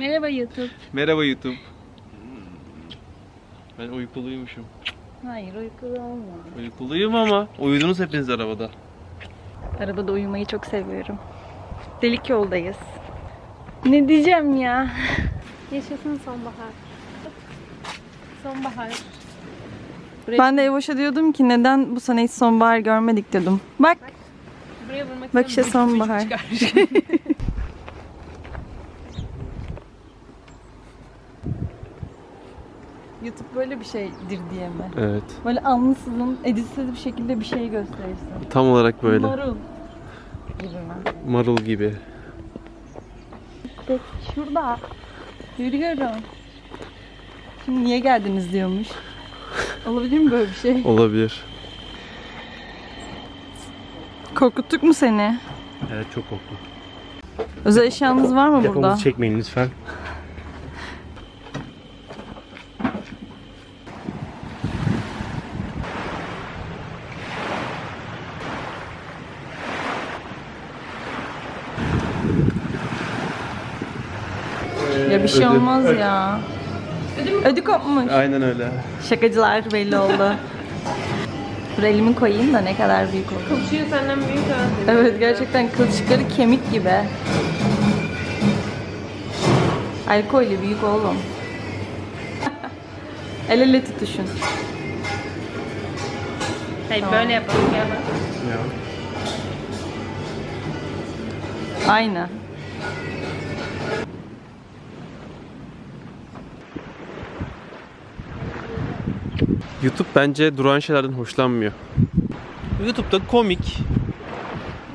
Merhaba YouTube. Merhaba YouTube. Ben uykuluymuşum. Hayır uykulu olma. Uykuluyum ama uyudunuz hepiniz arabada. Arabada uyumayı çok seviyorum. Delik yoldayız. Ne diyeceğim ya? Yaşasın sonbahar. Sonbahar. Ben de Evoş'a diyordum ki neden bu sene hiç sonbahar görmedik diyordum. Bak Buraya vurmak bak işte sonbahar. YouTube böyle bir şeydir diye mi? Evet. Böyle anlısızın edilsiz bir şekilde bir şey gösterirsin. Tam olarak böyle. Marul gibi mi? Marul gibi. Bak şurada. Yürüyorum. Şimdi niye geldiniz diyormuş. Olabilir mi böyle bir şey? Olabilir. Korkuttuk mu seni? Evet çok korktum. Özel eşyanız var mı burada? Telefonunuzu çekmeyin lütfen. Şey Ödü. olmaz ya. Ödü kopmuş. Aynen öyle. Şakacılar belli oldu. Dur elimi koyayım da ne kadar büyük olur. Kılçığı senden büyük ha. Evet gerçekten kılçıkları kemik gibi. Alkollü büyük oğlum. El ele tutuşun. Hayır böyle yapalım gel bak. Ya. Aynı. YouTube bence duran şeylerden hoşlanmıyor. YouTube'da komik.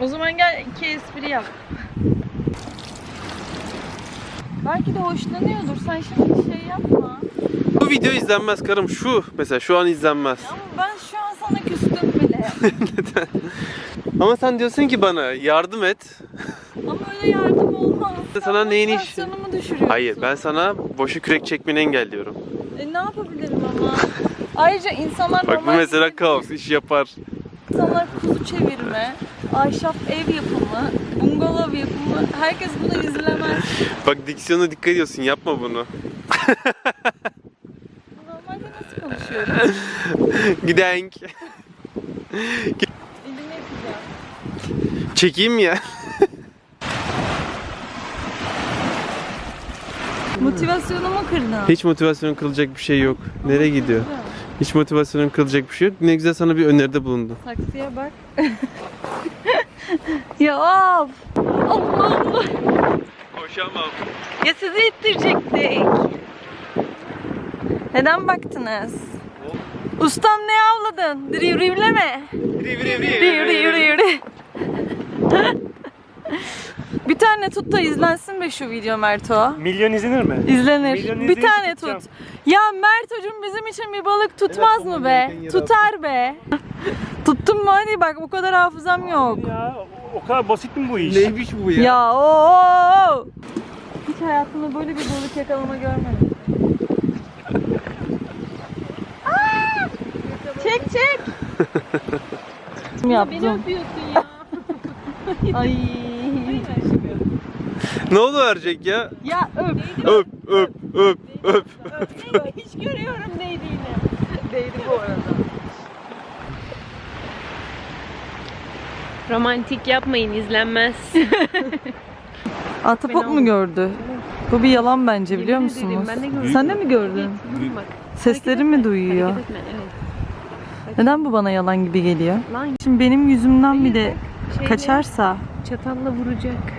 O zaman gel iki espri yap. Belki de hoşlanıyordur. Sen şimdi şey yapma. Bu video izlenmez karım. Şu mesela şu an izlenmez. Ama ben şu an sana küstüm bile. Neden? Ama sen diyorsun ki bana yardım et. Ama öyle yardım olmaz. Sana Sen neyin iş- motivasyonumu düşürüyorsun. Hayır ben sana boşu kürek çekmeni engelliyorum. E, ne yapabilirim ama? Ayrıca insanlar Bak bu normal mesela kaos iş yapar. insanlar kuzu çevirme, ahşap ev yapımı, bungalov yapımı. Herkes bunu izlemez. Bak diksiyona dikkat ediyorsun yapma bunu. Normalde nasıl konuşuyorum? Gidenk. Yapacağım. Çekeyim mi ya? Motivasyonumu kırdın. Hiç motivasyonun kırılacak bir şey yok. Nereye gidiyor? Hiç motivasyonun kırılacak bir şey yok. Ne güzel sana bir öneride bulundum. Saksıya bak. ya of. Allah Allah. Koşamam. Ya sizi ittirecektik. Neden baktınız? Ustam ne avladın? Driv rivleme. Riv riv riv riv. Bir tane tut da izlensin be şu video Merto. Milyon izlenir mi? İzlenir. Milyon bir tane tutacağım. tut. Ya Mert hocam bizim için bir balık tutmaz Evet, mı be? Tutar be. Tuttum mu hadi bak o kadar hafızam yok. Ya o- kadar basit mi bu iş? Neymiş bu ya? Ya o. Hiç hayatımda böyle bir balık yakalama görmedim. Aa! Çek çek. Beni Yaptım. öpüyorsun ya. Ay. Ne oldu verecek ya? Ya öp. Öp öp öp öp. Hiç görüyorum değdiğini. Değdi bu arada. Romantik yapmayın izlenmez. Ahtapot mu gördü? Bu bir yalan bence biliyor Yemin ederim, musunuz? ben de gördüm. Sen de mi gördün? Bak. Sesleri mi duyuyor? Hareket etme, evet. Neden bu bana yalan gibi geliyor? Lan Şimdi benim yüzümden bir de şeyle, kaçarsa Çatalla vuracak.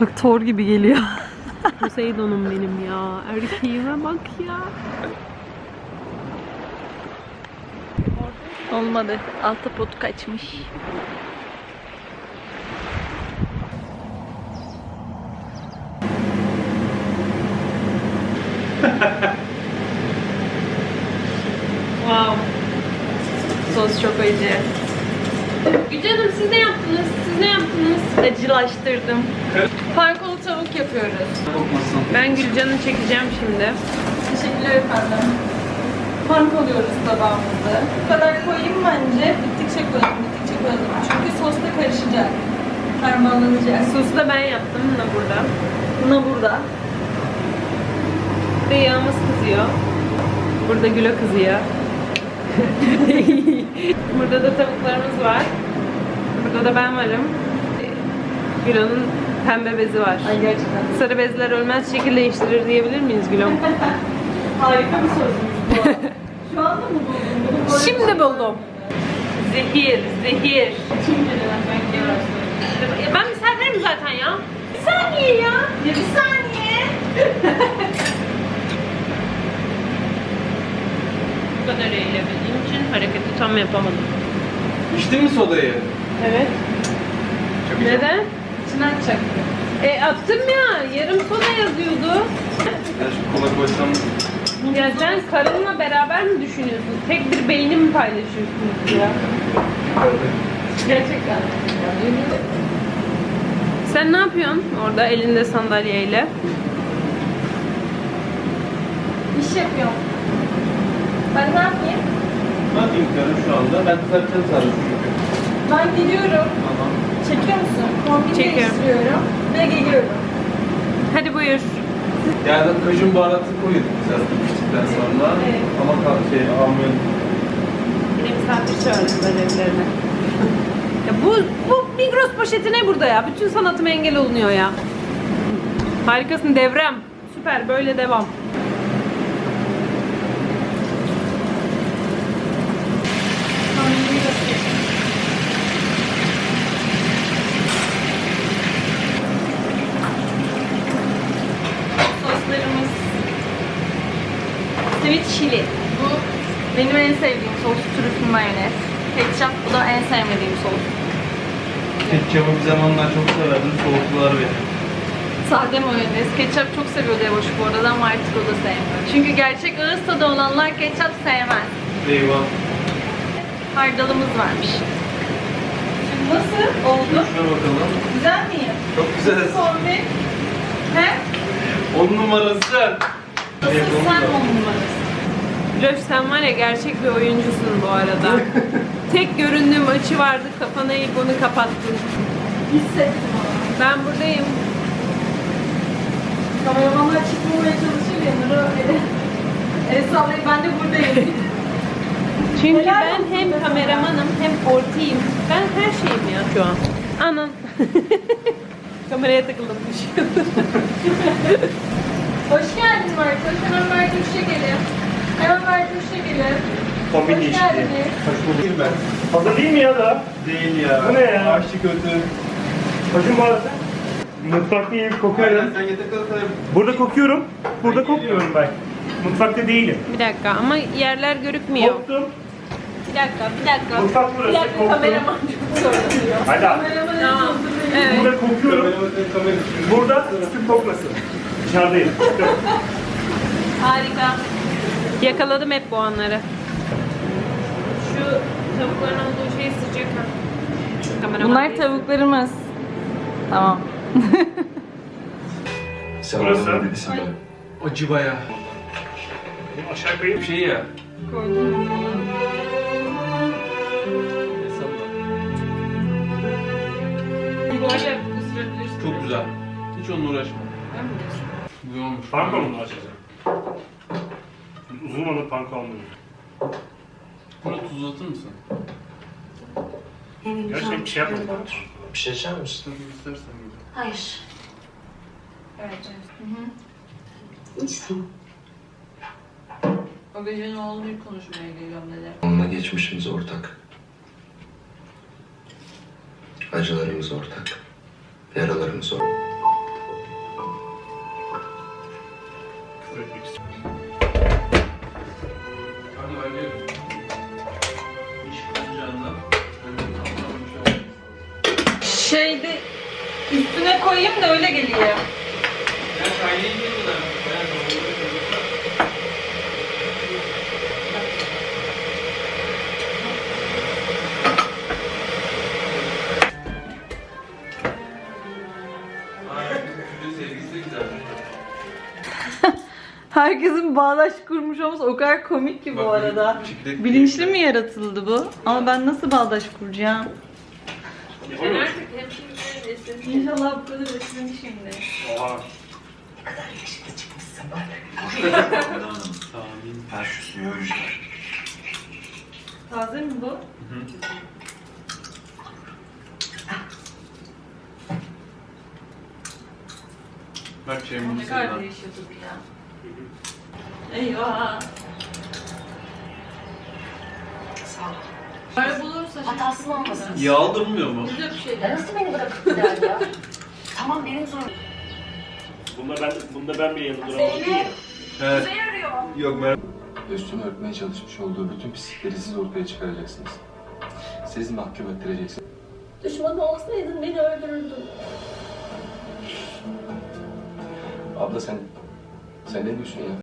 bak Thor gibi geliyor. Poseidon'um benim ya. Erkeğime bak ya. Olmadı. Ahtapot kaçmış. Wow. Sos çok acı. Gücü Hanım siz ne yaptınız? Siz ne yaptınız? Acılaştırdım. Pankolu tavuk yapıyoruz. Ben Gülcan'ı çekeceğim şimdi. Teşekkürler efendim. Pankoluyoruz tabağımızı. Bu kadar koyayım bence. Bittikçe koyalım, bittikçe koyalım. Çünkü sosta karışacak. Harmanlanacak. Sosu da ben yaptım. Buna burada. Buna burada. Burada yağımız kızıyor. Burada Gülo kızıyor. Burada da tavuklarımız var. Burada da ben varım. Gülo'nun pembe bezi var. Ay gerçekten. Sarı bezler ölmez şekil değiştirir diyebilir miyiz Gülom? Harika bir sözmüş bu. Şu anda mı buldun Şimdi buldum. Zehir, zehir. Ben gebersin. Ya ben misafirim zaten ya. Bir saniye ya. Bir saniye. Bu kadar eğilebildiğim için hareketi tam yapamadım. İçtin mi sodayı? Evet. Çok iyi. İçinden çaktı. E attım ya. Yarım soda yazıyordu. Ben şu kola koysam Ya sen karınla beraber mi düşünüyorsun? Tek bir beyni mi paylaşıyorsunuz ya? Gerçekten. Sen ne yapıyorsun orada elinde sandalyeyle? İş yapıyorum. Ben ne yapayım? ne yapayım karım şu anda? Ben tutarken sarhoşum. Ben gidiyorum. Tamam. Çekiyor musun? Kombin Çekiyorum. değiştiriyorum. Ve geliyorum. Hadi buyur. Yani kajun baharatı koyduk biz aslında piştikten sonra. Evet. Ama şey almayalım. Yine misafir çağırdılar evlerine. Ya bu, bu Migros poşeti ne burada ya? Bütün sanatıma engel olunuyor ya. Harikasın devrem. Süper böyle devam. Sweet chili. Bu benim en sevdiğim sos. Trüflü mayonez. Ketçap bu da en sevmediğim sos. Ketçabı bir zamanlar çok severdim. Soğuklular beni. Sade mayonez. Ketçap çok seviyordu Evoş bu arada ama artık o da sevmiyor. Çünkü gerçek ağız tadı olanlar ketçap sevmez. Eyvah. Hardalımız varmış. Şimdi nasıl oldu? Şuna bakalım. Güzel miyim? Çok güzel. Kombin. He? On numarası. Nasıl sen on numarası? Loş sen var ya gerçek bir oyuncusun bu arada. Tek göründüğüm açı vardı kafana eğip onu kapattın. Hissettim onu. Ben buradayım. Kameramanlar çıkmamaya çalışır ya Nur'a öyle. El sallayıp ben de buradayım. Çünkü Helal ben olsun hem kameramanım hem ortayım. Ben her şeyim ya şu an. Anan. Kameraya takıldım düşüyordu. Hoş geldin Mert. Hemen Mert Uş'a gelin. Uş'a gelin. Kombin Hoş değişikliği. geldiniz. Değil ben. Hazır değil mi ya da? Değil ya. Bu ne ya? Aşçı kötü. Kajun baharatı. Mutfakta iyi Aynen kokuyorum. sen yeter kadar Burada kokuyorum. Burada kokmuyorum ben. Mutfakta değilim. Bir dakika ama yerler görükmüyor. Koktum. Bir dakika, bir dakika. Mutfak Bir burası. dakika Koktum. kameraman çok soruluyor. Hadi. Kameramanın Tamam. Evet. Burada kokuyorum. Burada üstüm kokmasın. Dışarıdayım. Harika. Yakaladım hep bu anları. Şu tavukların olduğu şey sıcak ha. Kameraman Bunlar değil. tavuklarımız. Tamam. Sen Burası. bana dedisin ben. Acı baya. Aşağı koyayım. Bir şey ya. Koydum. Böyle ısırabilirsin. Çok güzel. Hiç onunla uğraşma. Bu olmuş. Panko mu açacağım? Panko almıyorum. Buna tuz uzatır mısın? Gerçekten bir şey yapmadım. Bir şey içer misin? Tabii istersen. Hayır. Evet. İçsin. O gece ne olduğunu konuşmaya geliyorum dedi. Onunla geçmişimiz ortak. Acılarımız ortak. Yaralarımız ortak. Şeyde üstüne koyayım da öyle geliyor. Herkesin bağdaş kurmuş olması o kadar komik ki bu Bak, arada. Bilinçli mi yaratıldı bu? Ama ben nasıl bağdaş kuracağım? Sen artık hemşiresin. İnşallah bu kadar ısın şimdi. Oha. Baş üstüne yüzler. Taze mi bu? Bak Ne çayımızı kadar değişiyor tabii ya. Eyvah. Sağ ol. Böyle bulursa Hatasını almasın. Yağ durmuyor mu? Güzel bir şey. Ya nasıl beni bırakıp gider ya? tamam benim sorunum. Bunda ben, bunda ben bile yanında duramadım. Evet. Yok ben Üstünü örtmeye çalışmış olduğu bütün pislikleri siz ortaya çıkaracaksınız. Siz mahkum ettireceksiniz. Düşman olsaydın beni öldürürdün. Abla sen, sen ne diyorsun ya?